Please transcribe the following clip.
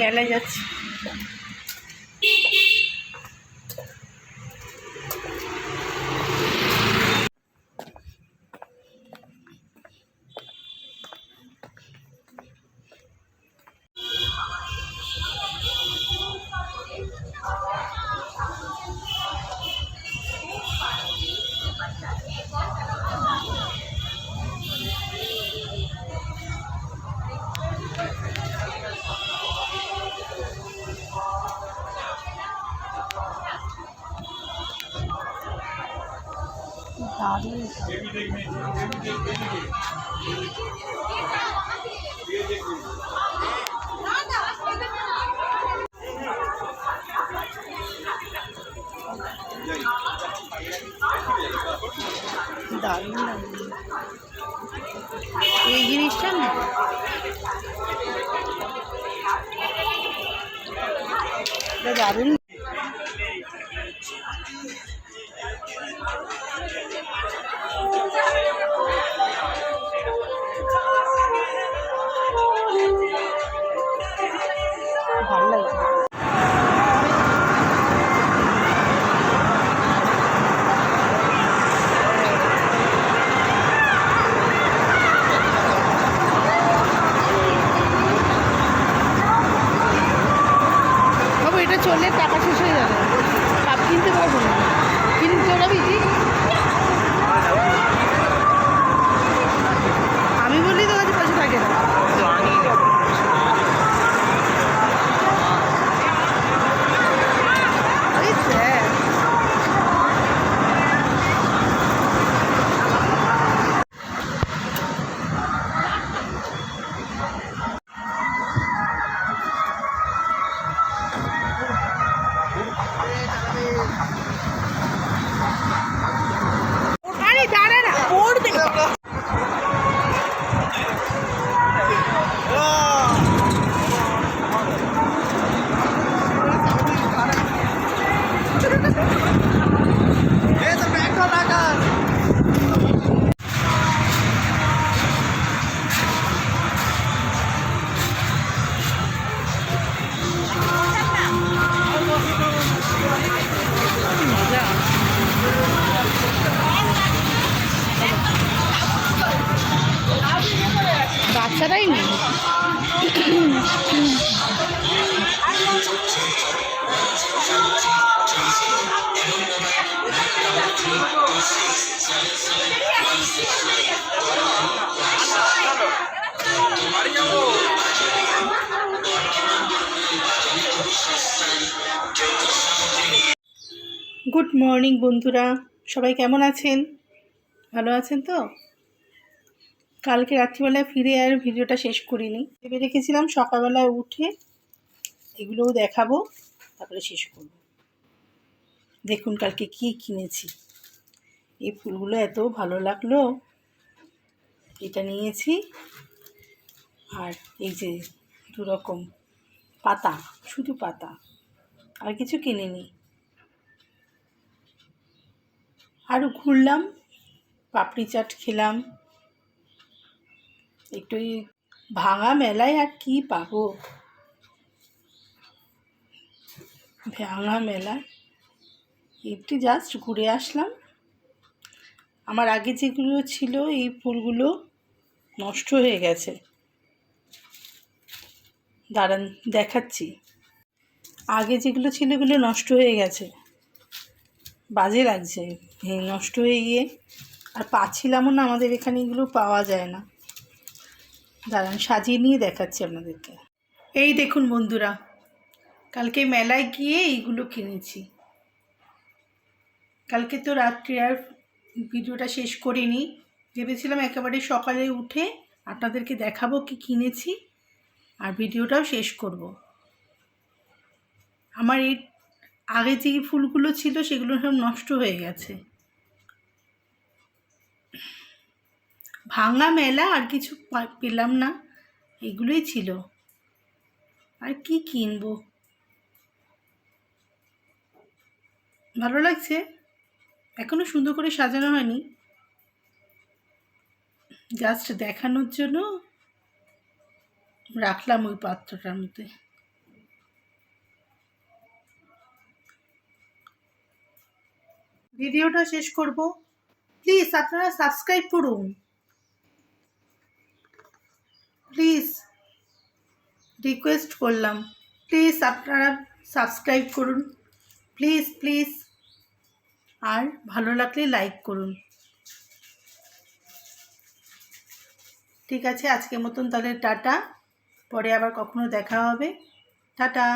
মেলায় যাচ্ছি। দারুণ। লাগছে এই জিনিসটা না? দারুণ গুড মর্নিং বন্ধুরা। সবাই কেমন আছেন? ভালো আছেন তো? কালকে রাত্রিবেলায় ফিরে আর ভিডিওটা শেষ করিনি। ভেবে রেখেছিলাম সকালবেলায় উঠে এগুলোও দেখাবো, তারপরে শেষ করব। দেখুন কালকে কি কিনেছি। এই ফুলগুলো এত ভালো লাগল। এটা নিয়েছি। আর এই যে দু রকম পাতা, শুধু পাতা। আর কিছু কিনিনি। আরও ঘুরলাম, পাপড়ি চাট খেলাম। একটু ভাঙা মেলায় আর কি পাবো? ভাঙা মেলা? একটু জাস্ট ঘুরে আসলাম। আমার আগে যেগুলো ছিল এই ফুলগুলো নষ্ট হয়ে গেছে। দাঁড়ান, দেখাচ্ছি। আগে যেগুলো ছিল এগুলো নষ্ট হয়ে গেছে। বাজে লাগছে। নষ্ট হয়ে গিয়ে আর পাচ্ছিলামও না, আমাদের এখানে এগুলো পাওয়া যায় না। দাঁড়ান, সাজিয়ে নিয়ে দেখাচ্ছি আপনাদেরকে। এই দেখুন বন্ধুরা, কালকে মেলায় গিয়ে এইগুলো কিনেছি। কালকে তো রাত্রি আর ভিডিওটা শেষ করিনি। ভেবেছিলাম একেবারে সকালে উঠে আপনাদেরকে দেখাবো কি কিনেছি আর ভিডিওটাও শেষ করব। আমার এই আগে যে ফুলগুলো ছিল সেগুলো সব নষ্ট হয়ে গেছে। ভাঙা মেলা আর কিছু পেলাম না। এগুলোই ছিল। আর কি কিনবো? ভালো লাগছে। এখনও সুন্দর করে সাজানো হয়নি। জাস্ট দেখানোর জন্য রাখলাম ওই পাত্রটার মধ্যে। ভিডিওটা শেষ করব। প্লিজ আপনারা সাবস্ক্রাইব করুন। রিকোয়েস্ট করলাম। প্লিজ আপনারা সাবস্ক্রাইব করুন। প্লিজ প্লিজ আর ভালো লাগলে লাইক করুন। ঠিক আছে, আজকের মতন তাহলে টাটা। পরে আবার কখনো দেখা হবে। টাটা।